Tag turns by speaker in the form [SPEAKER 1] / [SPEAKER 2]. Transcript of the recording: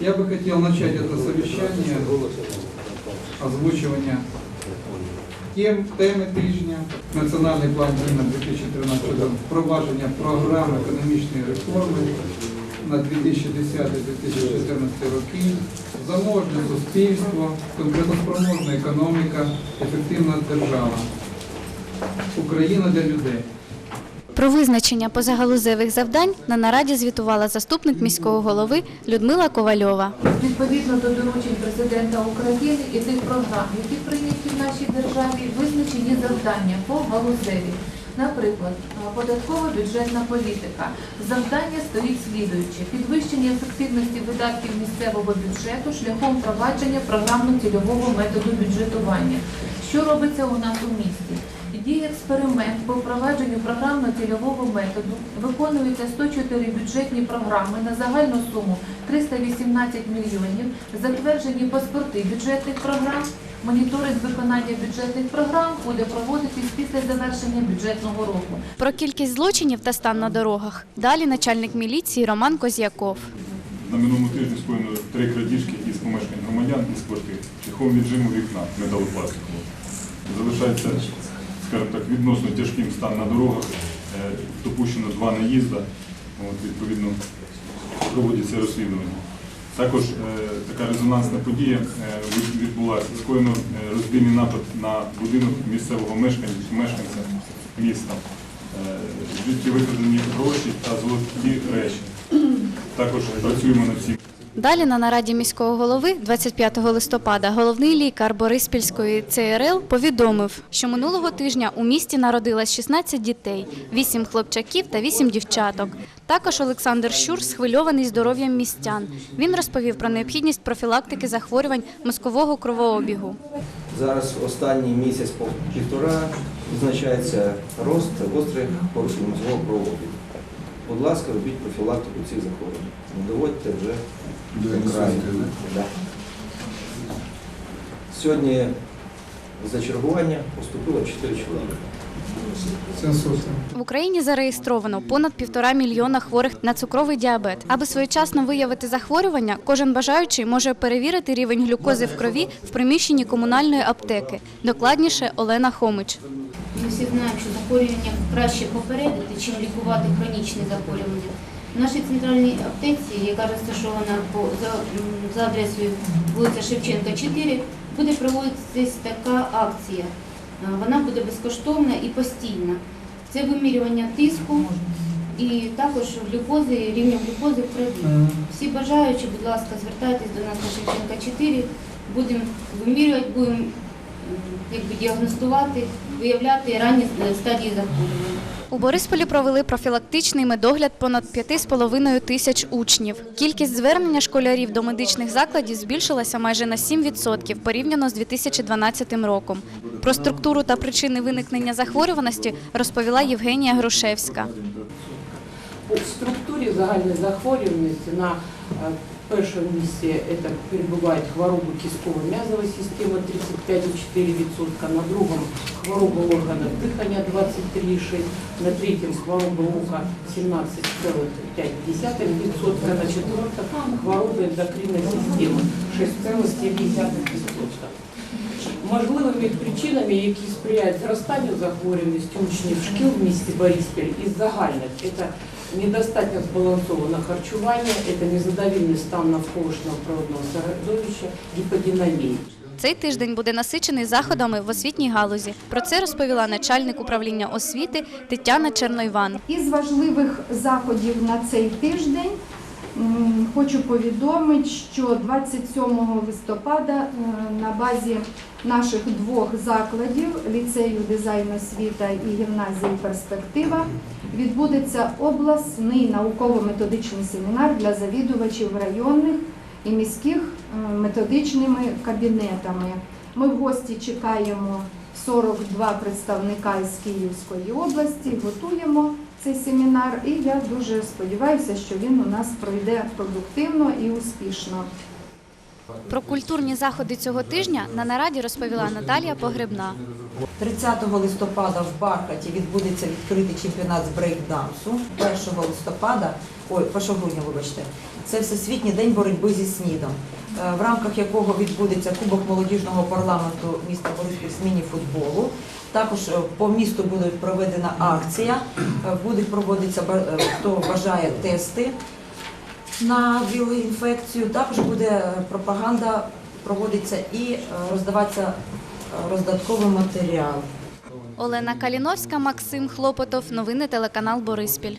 [SPEAKER 1] Я бы хотел начать это совещание озвучивания тем, теми тижня, Національний план дій на 2013 рік, впровадження програми економічної реформи на 2010-2014 роки, заможне суспільство, конкурентоспроможна економіка, ефективна держава. Україна для людей.
[SPEAKER 2] Про визначення позагалузевих завдань на нараді звітувала заступник міського голови Людмила Ковальова.
[SPEAKER 3] Відповідно до доручень президента України і тих програм, які прийняті в нашій державі, визначені завдання по галузеві. Наприклад, податкова бюджетна політика. Завдання стоїть слідуюче: підвищення ефективності видатків місцевого бюджету шляхом впровадження програмно-цільового методу бюджетування. Що робиться у нас у місті? Діє експеримент по впровадженню програмно-цільового методу. Виконуються 104 бюджетні програми на загальну суму 318 мільйонів. Затверджені паспорти бюджетних програм. Моніторинг виконання бюджетних програм буде проводитись після завершення бюджетного року.
[SPEAKER 2] Про кількість злочинів та стан на дорогах. Далі начальник міліції Роман Козяков.
[SPEAKER 4] На минулому тижні скоєно три крадіжки із помешкань громадян із квартир шляхом віджиму вікна металопластикового. Залишається, скажімо так, відносно тяжким стан на дорогах. Е, Допущено два наїзда. От, відповідно, проводяться розслідування. Також е, така резонансна подія е, відбулася. Скоєно е, розбійний напад на будинок місцевого мешканця, мешканця міста. Е, Звідки викрадені гроші та золоті речі. Також працюємо над цим.
[SPEAKER 2] Далі на нараді міського голови 25 листопада головний лікар Бориспільської ЦРЛ повідомив, що минулого тижня у місті народилось 16 дітей, 8 хлопчаків та 8 дівчаток. Також Олександр Щур схвильований здоров'ям містян. Він розповів про необхідність профілактики захворювань мозкового кровообігу.
[SPEAKER 5] Зараз останній місяць півтора відзначається рост гострих порушень мозгового кровообігу. Будь ласка, робіть профілактику цих захворювань. Не доводьте вже до краю. Да. Сьогодні за чергування поступило 4 чоловіка.
[SPEAKER 2] В Україні зареєстровано понад півтора мільйона хворих на цукровий діабет. Аби своєчасно виявити захворювання, кожен бажаючий може перевірити рівень глюкози в крові в приміщенні комунальної аптеки. Докладніше Олена Хомич.
[SPEAKER 6] Ми всі знаємо, що захворювання краще попередити, чим лікувати хронічні захворювання. В нашій центральній аптеці, яка розташована по, за, за адресою вулиця Шевченка, 4, буде проводитись така акція. Вона буде безкоштовна і постійна. Це вимірювання тиску і також глюкози, рівня глюкози в крові. Всі бажаючі, будь ласка, звертайтесь до нас на Шевченка 4, будемо вимірювати, будемо якби, діагностувати, виявляти ранні е, стадії захворювання.
[SPEAKER 2] У Борисполі провели профілактичний медогляд понад 5,5 тисяч учнів. Кількість звернення школярів до медичних закладів збільшилася майже на 7% порівняно з 2012 роком. Про структуру та причини виникнення захворюваності розповіла Євгенія Грушевська.
[SPEAKER 7] По структурі загальної захворюваності на першому місці це перебувають хвороби кістково-м'язової системи 35,4%, на другому хвороби органів дихання 23,6%, на третьому хвороби вуха 17,5%, на четвертому хвороби ендокринної системи 6,7%. Можливими причинами, які сприяють зростанню захворюваності учнів шкіл в місті Бориспіль із загальних, це недостатньо збалансоване харчування, це незадовільний стан навколишнього природного середовища, гіподинамія.
[SPEAKER 2] Цей тиждень буде насичений заходами в освітній галузі. Про це розповіла начальник управління освіти Тетяна Чернойван.
[SPEAKER 8] Із важливих заходів на цей тиждень хочу повідомити, що 27 листопада е, на базі наших двох закладів ліцею дизайн освіта і гімназії перспектива відбудеться обласний науково-методичний семінар для завідувачів районних і міських е, методичними кабінетами. Ми в гості чекаємо 42 представника із Київської області, готуємо цей семінар, і я дуже сподіваюся, що він у нас пройде продуктивно і успішно.
[SPEAKER 2] Про культурні заходи цього тижня на нараді розповіла Наталія Погребна.
[SPEAKER 9] 30 листопада в Бархаті відбудеться відкритий чемпіонат з брейк-дансу. 1 листопада, ой, 1 грудня, вибачте, це Всесвітній день боротьби зі СНІДом, е, в рамках якого відбудеться Кубок молодіжного парламенту міста Бориспіль з міні-футболу. Також е, по місту буде проведена акція, е, будуть проводитися, хто бажає тести на білу інфекцію. Також буде е, пропаганда, проводиться і е, роздаватися е, роздатковий матеріал.
[SPEAKER 2] Олена Каліновська, Максим Хлопотов. Новини телеканал Бориспіль.